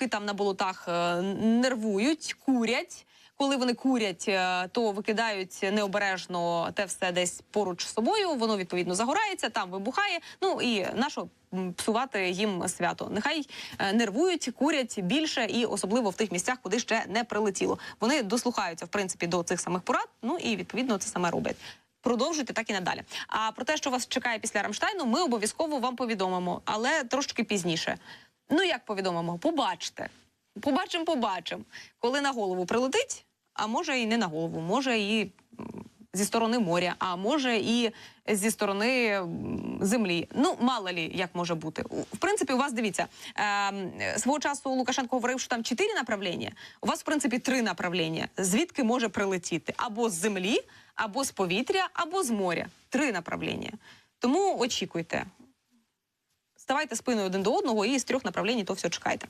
малюки там на болотах е, нервують, курять. Коли вони курять, е, то викидають необережно те все десь поруч з собою. Воно відповідно загорається, там вибухає. Ну і нащо псувати їм свято? Нехай е, нервують, курять більше, і особливо в тих місцях, куди ще не прилетіло. Вони дослухаються в принципі до цих самих порад. Ну і відповідно це саме роблять. Продовжуйте так і надалі. А про те, що вас чекає після Рамштайну, ми обов'язково вам повідомимо, але трошки пізніше. Ну як повідомимо? Побачите. Побачимо, побачимо. Коли на голову прилетить, а може і не на голову, може і зі сторони моря, а може і зі сторони землі. Ну, мало лі, як може бути. В принципі, у вас дивіться, ем, свого часу Лукашенко говорив, що там чотири направлення. У вас, в принципі, три направлення. Звідки може прилетіти? Або з землі, або з повітря, або з моря. Три направлення. Тому очікуйте. Ставайте спиною один до одного і з трьох направлень то все чекайте.